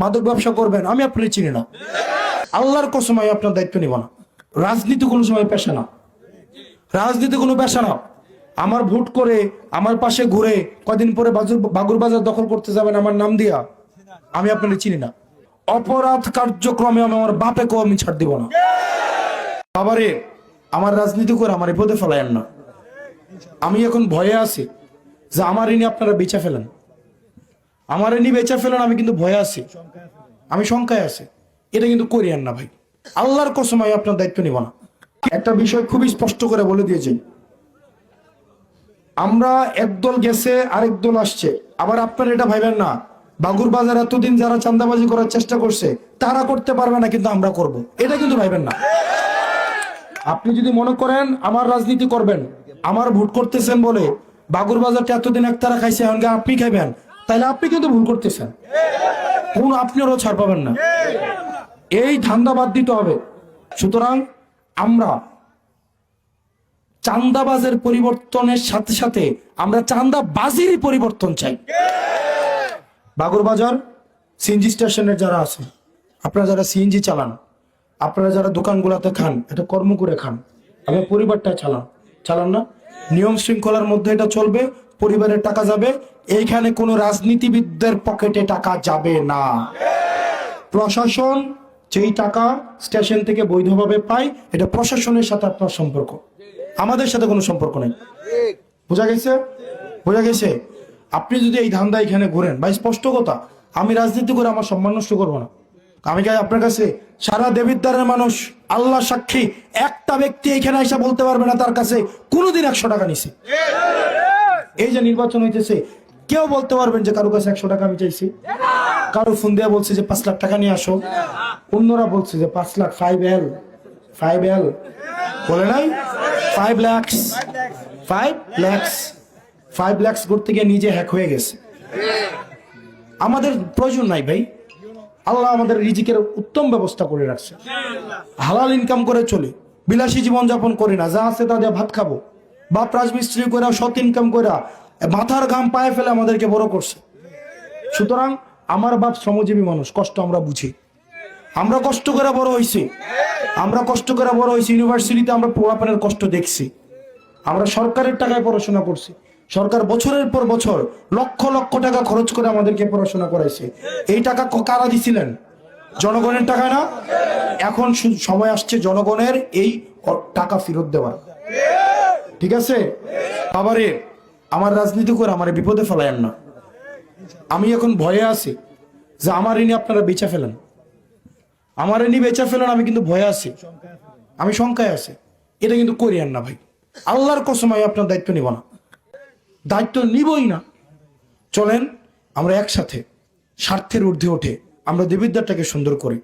মাদক ব্যবসা করবেন, আমি আপনার চিনি না। আল্লাহর কসম, আমি আপনার দায়িত্ব নিব না। রাজনীতি কোনো সময় পেশা না। রাজনীতি কোনো পেশা না। আমার ভোট করে, আমার পাশে ঘুরে, কদিন পরে বাগুর বাজার দখল করতে যাবেন আমার নাম দিয়া, আমি আপনার চিনি না। অপরাধ কার্যক্রমে আমি আমার বাপে বাপেকেও আমি ছাড় দিব না। বাবারে, আমার রাজনীতি করে আমার বিপদে ফেলায়েন না। আমি এখন ভয়ে আছি যে আমার ইনি আপনারা বেচা ফেলেন। আমার ইনি বেচা ফেলেন, আমি কিন্তু ভয়ে আছি। আমি শঙ্কায় আছি। এটা কিন্তু করিয়েন না ভাই। আল্লাহর কসম, আমি আপনার দায়িত্ব নিব না। একটা বিষয় খুবই স্পষ্ট করে বলে দিয়েছি। আমরা একদল গেছে, আরেক দল আসছে। আবার আপনার এটা ভাইবেন না। বাগুর বাজার এতদিন যারা চান্দাবাজি করার চেষ্টা করছে, তারা করতে পারবে না, কিন্তু আমরা করব। এটা কিন্তু ভাইবেন না। আপনি যদি মনে করেন, আমার রাজনীতি করবেন, আমার ভোট করতেছেন বলে বাগুর বাজারটা এতদিন একতারা খাইছে, এখন আপনি খাইবেন। তাহলে আপনি কিন্তু ভুল করতেছেন। কোন আপনিও ছাড় পাবেন না। এই ধান্দা বাদ দিতে হবে। সুতরাং আমরা চান্দাবাজের পরিবর্তনের সাথে সাথে আমরা চান্দাবাজিরই পরিবর্তন চাই। বাজার, সিএনজি স্টেশনের যারা আছে, আপনারা যারা সিএনজি চালান, আপনারা যারা দোকানগুলোতে খান, এটা কর্ম করে খান। আপনার পরিবারটা চালান চালান না। নিয়ম শৃঙ্খলার মধ্যে এটা চলবে। পরিবারের টাকা যাবে, এইখানে কোনো রাজনীতিবিদদের পকেটে টাকা যাবে না। প্রশাসন যেই টাকা স্টেশন থেকে বৈধভাবে পায়, এটা প্রশাসনের সাথে আপনার সম্পর্ক। আমাদের সাথে কোনো সম্পর্ক নেই। বোঝা গেছে? বোঝা গেছে? আপনি যদি এই ধান্দা এখানে ঘুরেন, ভাই, স্পষ্ট কথা, আমি রাজনীতি করে আমার সম্মান নষ্ট করব না। আমি কি আপনার কাছে সারা দেবিদ্বারের মানুষ আল্লাহ সাক্ষী, একটা ব্যক্তি এখানে এসে বলতে পারবে না তার কাছে, কোনোদিন একশো টাকা নিছি। এই যে নির্বাচন হইতেছে, কেউ বলতে পারবেন যে কারও কাছে একশো টাকা আমি চাইছি? কারও ফোন দিয়ে বলছে যে পাঁচ লাখ টাকা নিয়ে আসো। অন্যরা বলছে যে পাঁচ lakh five L five L বলে নাই? Five lakhs five lakhs five lakhs করতে গিয়ে নিজে হ্যাক হয়ে গেছে। আমাদের প্রয়োজন নাই ভাই। আল্লাহ আমাদের রিজিকের উত্তম ব্যবস্থা করে রাখছে। হালাল ইনকাম করে চলে। বিলাসী জীবন যাপন করি না। যা আছে তা দিয়ে ভাত খাব। বাপ রাজমিস্ত্রি করে সৎ ইনকাম করে মাথার ঘাম পায়ে ফেলে আমাদেরকে বড় করছে। সুতরাং আমার বাপ শ্রমজীবী মানুষ, কষ্ট আমরা বুঝি। আমরা কষ্ট করে বড় হয়েছি আমরা কষ্ট করে বড় হয়েছি ইউনিভার্সিটিতে আমরা পোড়াপানের কষ্ট দেখছি। আমরা সরকারের টাকায় পড়াশোনা করছি। সরকার বছরের পর বছর লক্ষ লক্ষ টাকা খরচ করে আমাদেরকে পড়াশোনা করাইছে। এই টাকা কারা দিছিলেন? জনগণের টাকা না? এখন সময় আসছে জনগণের এই টাকা ফেরত দেওয়ার। ঠিক আছে? বাবারে, আমার রাজনীতি করে আমার বিপদে ফেলায়েন না। আমি এখন ভয়ে আছি যে আমার ঋণে আপনারা বেচা ফেলেন। আমার ঋণই বেচা ফেলেন আমি কিন্তু ভয়ে আছি। আমি শঙ্কায় আছি। এটা কিন্তু করিয়েন না ভাই। আল্লাহর কসম আমি আপনার দায়িত্ব নিব না। দায়িত্ব নিবই না। চলেন, আমরা একসাথে স্বার্থের ঊর্ধ্বে ওঠে আমরা দেবিদ্যারটাকে সুন্দর করি।